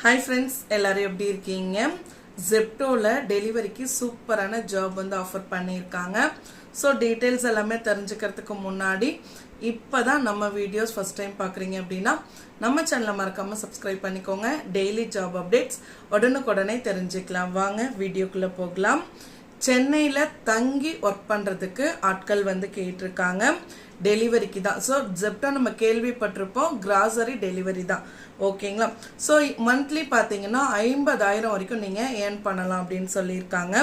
Hi friends எல்லாரும் எப்படி இருக்கீங்க? ஜெப்டோவில் டெலிவரிக்கு சூப்பரான ஜாப் வந்து ஆஃபர் பண்ணியிருக்காங்க. ஸோ டீட்டெயில்ஸ் எல்லாமே தெரிஞ்சுக்கிறதுக்கு முன்னாடி இப்போ தான் நம்ம வீடியோஸ் ஃபஸ்ட் டைம் பார்க்குறீங்க அப்படின்னா நம்ம சேனலை மறக்காமல் சப்ஸ்கிரைப் பண்ணிக்கோங்க. டெய்லி ஜாப் அப்டேட்ஸ் உடனுக்குடனே தெரிஞ்சுக்கலாம். வாங்க வீடியோக்குள்ளே போகலாம். சென்னையில் தங்கி ஒர்க் பண்ணுறதுக்கு ஆட்கள் வந்து கேட்டிருக்காங்க. டெலிவரிக்கு தான். ஸோ ஜெப்டா நம்ம கேள்விப்பட்டிருப்போம் கிராசரி டெலிவரி தான். ஓகேங்களா? ஸோ மந்த்லி பார்த்தீங்கன்னா ஐம்பதாயிரம் வரைக்கும் நீங்கள் ஏர்ன் பண்ணலாம் அப்படின்னு சொல்லியிருக்காங்க.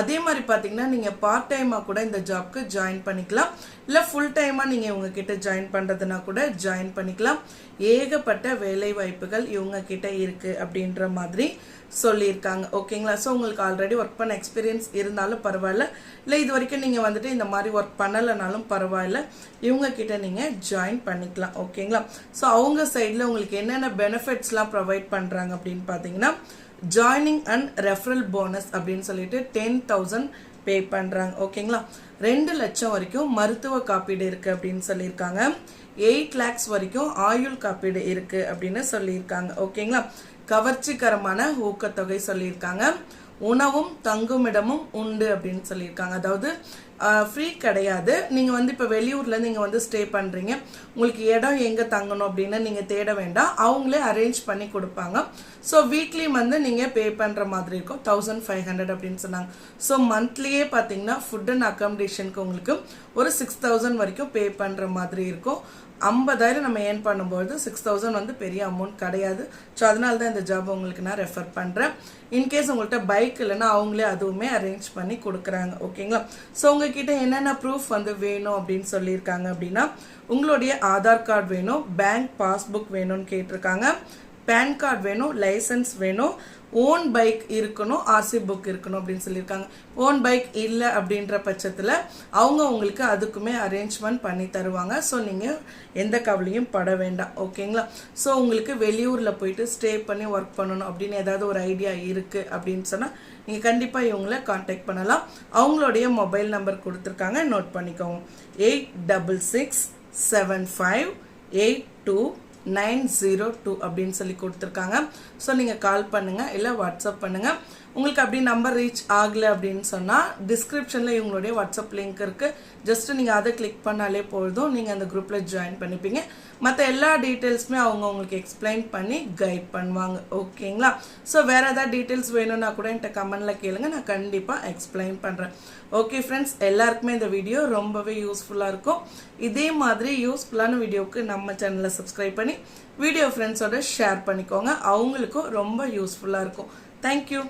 அதே மாதிரி பார்த்தீங்கன்னா நீங்கள் பார்ட் டைமாக கூட இந்த ஜாப்க்கு ஜாயின் பண்ணிக்கலாம். இல்லை ஃபுல் டைமாக நீங்கள் இவங்க கிட்ட ஜாயின் பண்ணுறதுனா கூட ஜாயின் பண்ணிக்கலாம். ஏகப்பட்ட வேலை வாய்ப்புகள் இவங்க கிட்ட இருக்கு அப்படின்ற மாதிரி சொல்லியிருக்காங்க. ஓகேங்களா? ஸோ உங்களுக்கு ஆல்ரெடி ஒர்க் பண்ண எக்ஸ்பீரியன்ஸ் இருந்தாலும் பரவாயில்ல. இல்லை இது வரைக்கும் நீங்கள் வந்துட்டு இந்த மாதிரி ஒர்க் பண்ணலைனாலும் பரவாயில்ல. இவங்க கிட்ட நீங்கள் ஜாயின் பண்ணிக்கலாம் ஓகேங்களா ஸோ அவங்க சைடில் உங்களுக்கு என்னென்ன பெனிஃபிட்ஸ்லாம் ப்ரொவைட் பண்ணுறாங்க அப்படின்னு பார்த்தீங்கன்னா ஜாயினிங் அண்ட் ரெஃபரல் போனஸ் அப்படின்னு சொல்லிட்டு டென் தௌசண்ட் பே பண்ணுறாங்க ஓகேங்களா ரெண்டு லட்சம் வரைக்கும் மருத்துவ காப்பீடு இருக்குது அப்படின்னு சொல்லியிருக்காங்க. எயிட் லேக்ஸ் வரைக்கும் ஆயுள் காப்பீடு இருக்குது அப்படின்னு சொல்லியிருக்காங்க ஓகேங்களா கவர்ச்சிகரமான ஊக்கத்தொகை சொல்லியிருக்காங்க. உணவும் தங்குமிடமும் உண்டு அப்படின்னு சொல்லியிருக்காங்க. அதாவது ஃப்ரீ கிடையாது. நீங்கள் வந்து இப்போ வெளியூரில் நீங்கள் வந்து ஸ்டே பண்ணுறீங்க உங்களுக்கு இடம் எங்கே தங்கணும் அப்படின்னு நீங்கள் தேட வேண்டாம். அவங்களே அரேஞ்ச் பண்ணி கொடுப்பாங்க. ஸோ வீக்லி வந்து நீங்கள் பே பண்ணுற மாதிரி இருக்கும். தௌசண்ட் ஃபைவ் ஹண்ட்ரட் அப்படின்னு சொன்னாங்க. ஸோ மந்த்லியே பார்த்தீங்கன்னா ஃபுட் அண்ட் அக்காமடேஷனுக்கு உங்களுக்கு ஒரு சிக்ஸ் தௌசண்ட் வரைக்கும் பே பண்ணுற மாதிரி இருக்கும். ஐம்பதாயிரம் நம்ம ஏர்ன் பண்ணும்போது சிக்ஸ் தௌசண்ட் வந்து பெரிய அமௌண்ட் கிடையாது. ஸோ அதனால தான் இந்த ஜாப் உங்களுக்கு நான் ரெஃபர் பண்ணுறேன் இன்கேஸ் உங்கள்கிட்ட பைக் இல்லைன்னா அவங்களே அதுவுமே அரேஞ்ச் பண்ணி கொடுக்குறாங்க ஓகேங்களா ஸோ உங்ககிட்ட என்னென்ன ப்ரூஃப் வந்து வேணும் அப்படின்னு சொல்லியிருக்காங்க அப்படின்னா உங்களுடைய ஆதார் கார்டு வேணும் பேங்க் பாஸ்புக் வேணும்னு கேட்டிருக்காங்க. பேன் கார்டு வேணும் லைசன்ஸ் வேணும் ஓன் பைக் இருக்கணும் ஆர்சி புக் இருக்கணும் அப்படின்னு சொல்லியிருக்காங்க. ஓன் பைக் இல்லை அப்படின்ற பட்சத்தில் அவங்க உங்களுக்கு அதுக்குமே அரேஞ்ச்மெண்ட் பண்ணி தருவாங்க. ஸோ நீங்கள் எந்த கவலையும் பட வேண்டாம். ஓகேங்களா ஸோ உங்களுக்கு வெளியூரில் போயிட்டு ஸ்டே பண்ணி ஒர்க் பண்ணணும் அப்படின்னு ஏதாவது ஒரு ஐடியா இருக்குது அப்படின்னு சொன்னால் நீங்கள் கண்டிப்பாக இவங்கள காண்டாக்ட் பண்ணலாம். அவங்களுடைய மொபைல் நம்பர் கொடுத்துருக்காங்க. நோட் பண்ணிக்கோங்க. Eight double six seven five eight two nine zero two அப்படின்னு சொல்லி கொடுத்துருக்காங்க. ஸோ நீங்கள் கால் பண்ணுங்கள் இல்லை வாட்ஸ்அப் பண்ணுங்கள் உங்களுக்கு அப்படி நம்பர் ரீச் ஆகலை அப்படின்னு சொன்னால் டிஸ்கிரிப்ஷனில் இவங்களுடைய வாட்ஸ்அப் லிங்க் இருக்குது ஜஸ்ட் நீங்கள் அதை கிளிக் பண்ணாலே போதும். நீங்கள் அந்த குரூப்பில் ஜாயின் பண்ணிப்பீங்க. மற்ற எல்லா டீட்டெயில்ஸுமே அவங்க உங்களுக்கு எக்ஸ்பிளைன் பண்ணி கைட் பண்ணுவாங்க. ஓகேங்களா? ஸோ வேறு ஏதாவது டீட்டெயில்ஸ் வேணும்னா கூட என்கிட்ட கமெண்டில் கேளுங்க. நான் கண்டிப்பாக எக்ஸ்பிளைன் பண்ணுறேன் ஓகே ஃப்ரெண்ட்ஸ் எல்லாருக்குமே இந்த வீடியோ ரொம்பவே யூஸ்ஃபுல்லாக இருக்கும். இதே மாதிரி யூஸ்ஃபுல்லான வீடியோவுக்கு நம்ம சேனலை சப்ஸ்கிரைப் பண்ணி வீடியோ ஃப்ரெண்ட்ஸோட ஷேர் பண்ணிக்கோங்க. அவங்களுக்கும் ரொம்ப யூஸ்ஃபுல்லாக இருக்கும். தேங்க்யூ